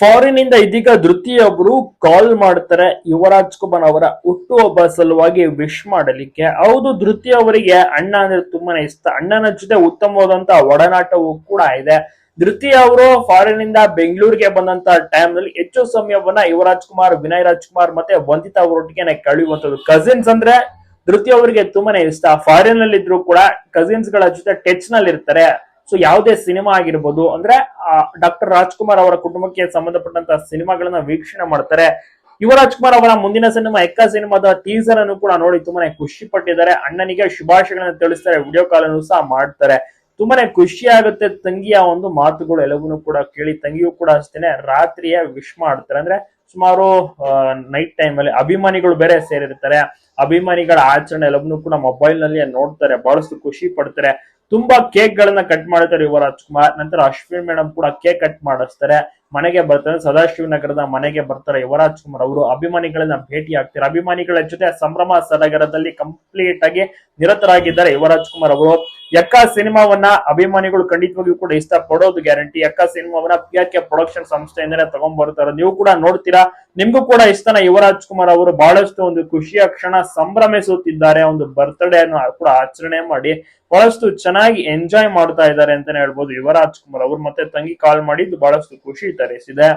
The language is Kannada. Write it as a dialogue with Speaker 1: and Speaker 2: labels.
Speaker 1: ಫಾರಿನ್ ಇಂದ ಇದೀಗ ಧೃತಿಯೊಬ್ರು ಕಾಲ್ ಮಾಡ್ತಾರೆ. ಯುವರಾಜ್ ಕುಮಾರ್ ಅವರ ಹುಟ್ಟುಹಬ್ಬ ಸಲುವಾಗಿ ವಿಶ್ ಮಾಡಲಿಕ್ಕೆ. ಹೌದು, ಧೃತಿ ಅವರಿಗೆ ಅಣ್ಣ ಅಂದ್ರೆ ತುಂಬಾನೇ ಇಷ್ಟ. ಅಣ್ಣನ ಜೊತೆ ಉತ್ತಮವಾದಂತ ಒಡನಾಟವು ಕೂಡ ಇದೆ. ಧೃತಿ ಅವರು ಫಾರಿನ್ ಇಂದ ಬೆಂಗಳೂರಿಗೆ ಬಂದಂತ ಟೈಮ್ನಲ್ಲಿ ಹೆಚ್ಚು ಸಮಯವನ್ನ ಯುವರಾಜ್ ಕುಮಾರ್, ವಿನಯ್ ರಾಜ್ ಕುಮಾರ್ ಮತ್ತೆ ವಂದಿತಾ ಅವರೊಟ್ಟಿಗೆ ಕಳೆಯುವಂತದ್ದು ಕಸಿನ್ಸ್ ಅಂದ್ರೆ ಧೃತಿ ಅವರಿಗೆ ತುಂಬಾನೇ ಇಷ್ಟ. ಫಾರಿನ್ನಲ್ಲಿ ಇದ್ರು ಕೂಡ ಕಸಿನ್ಸ್ಗಳ ಜೊತೆ ಟಚ್ನಲ್ಲಿ ಇರ್ತಾರೆ ಸೊ ಯಾವುದೇ ಸಿನಿಮಾ ಆಗಿರ್ಬೋದು, ಅಂದ್ರೆ ಡಾಕ್ಟರ್ ರಾಜ್ಕುಮಾರ್ ಅವರ ಕುಟುಂಬಕ್ಕೆ ಸಂಬಂಧಪಟ್ಟಂತ ಸಿನಿಮಾಗಳನ್ನ ವೀಕ್ಷಣೆ ಮಾಡ್ತಾರೆ. ಯುವರಾಜ್ ಕುಮಾರ್ ಅವರ ಮುಂದಿನ ಸಿನಿಮಾ, ಎಕ್ಕ ಸಿನಿಮಾದ ಟೀಸರ್ ಅನ್ನು ಕೂಡ ನೋಡಿ ತುಂಬಾನೇ ಖುಷಿ ಪಟ್ಟಿದ್ದಾರೆ. ಅಣ್ಣನಿಗೆ ಶುಭಾಶಯಗಳನ್ನ ತಿಳಿಸ್ತಾರೆ ವಿಡಿಯೋ ಕಾಲ್ ಅನ್ನು ಸಹ ಮಾಡ್ತಾರೆ. ತುಂಬಾನೇ ಖುಷಿ ಆಗುತ್ತೆ ತಂಗಿಯ ಒಂದು ಮಾತುಗಳು ಎಲ್ಲವನ್ನೂ ಕೂಡ ಕೇಳಿ. ತಂಗಿಯೂ ಕೂಡ ಅಷ್ಟೇನೆ ರಾತ್ರಿಯ ವಿಶ್ ಮಾಡ್ತಾರೆ. ಅಂದ್ರೆ, ಸುಮಾರು ನೈಟ್ ಟೈಮ್ ಅಲ್ಲಿ ಅಭಿಮಾನಿಗಳು ಬೇರೆ ಸೇರಿರ್ತಾರೆ. ಅಭಿಮಾನಿಗಳ ಆಚರಣೆ ಎಲ್ಲವನ್ನೂ ಕೂಡ ಮೊಬೈಲ್ನಲ್ಲಿ ನೋಡ್ತಾರೆ, ಬಹಳಷ್ಟು ಖುಷಿ ಪಡ್ತಾರೆ. ತುಂಬಾ ಕೇಕ್ ಗಳನ್ನ ಕಟ್ ಮಾಡ್ತಾರೆ ಯುವ ರಾಜ್ಕುಮಾರ್ ನಂತರ ಅಶ್ವಿನ್ ಮೇಡಮ್ ಕೂಡ ಕೇಕ್ ಕಟ್ ಮಾಡಿಸ್ತಾರೆ. ಮನೆಗೆ ಬರ್ತಾರೆ. ಸದಾಶಿವ ನಗರದ ಮನೆಗೆ ಬರ್ತಾರೆ ಯುವರಾಜ್ ಕುಮಾರ್ ಅವರು. ಅಭಿಮಾನಿಗಳನ್ನ ಭೇಟಿ ಆಗ್ತಾರೆ. ಅಭಿಮಾನಿಗಳ ಜೊತೆ ಸಂಭ್ರಮ ಸಡಗರದಲ್ಲಿ ಕಂಪ್ಲೀಟ್ ಆಗಿ ನಿರತರಾಗಿದ್ದಾರೆ ಯುವರಾಜ್ ಕುಮಾರ್ ಅವರು. ಯಕ್ಕ ಸಿನಿಮಾವನ್ನ ಅಭಿಮಾನಿಗಳು ಖಂಡಿತವಾಗಿಯೂ ಕೂಡ ಇಷ್ಟ ಪಡೋದು ಗ್ಯಾರಂಟಿ. ಯಕ್ಕ ಸಿನಿಮಾವನ್ನ ಪಿ ಕೆ ಪ್ರೊಡಕ್ಷನ್ ಸಂಸ್ಥೆಯಿಂದಲೇ ತಗೊಂಡ್ ಬರ್ತಾರೆ ನೀವು ಕೂಡ ನೋಡ್ತೀರಾ? ನಿಮ್ಗೂ ಕೂಡ ಇಷ್ಟನ ಯುವರಾಜ್ ಕುಮಾರ್ ಅವರು ಬಹಳಷ್ಟು ಒಂದು ಖುಷಿಯ ಕ್ಷಣ ಸಂಭ್ರಮಿಸುತ್ತಿದ್ದಾರೆ, ಒಂದು ಬರ್ತ್ಡೇ ಅನ್ನು ಕೂಡ ಆಚರಣೆ ಮಾಡಿ ಬಹಳಷ್ಟು ಚೆನ್ನಾಗಿ ಎಂಜಾಯ್ ಮಾಡ್ತಾ ಇದ್ದಾರೆ ಅಂತಾನೆ ಹೇಳ್ಬೋದು ಯುವರಾಜ್ ಕುಮಾರ್ ಅವರು. ಮತ್ತೆ ತಂಗಿ ಕಾಲ್ ಮಾಡಿದ್ದು ಬಹಳಷ್ಟು ಖುಷಿ ತರಿಸಿದೆ.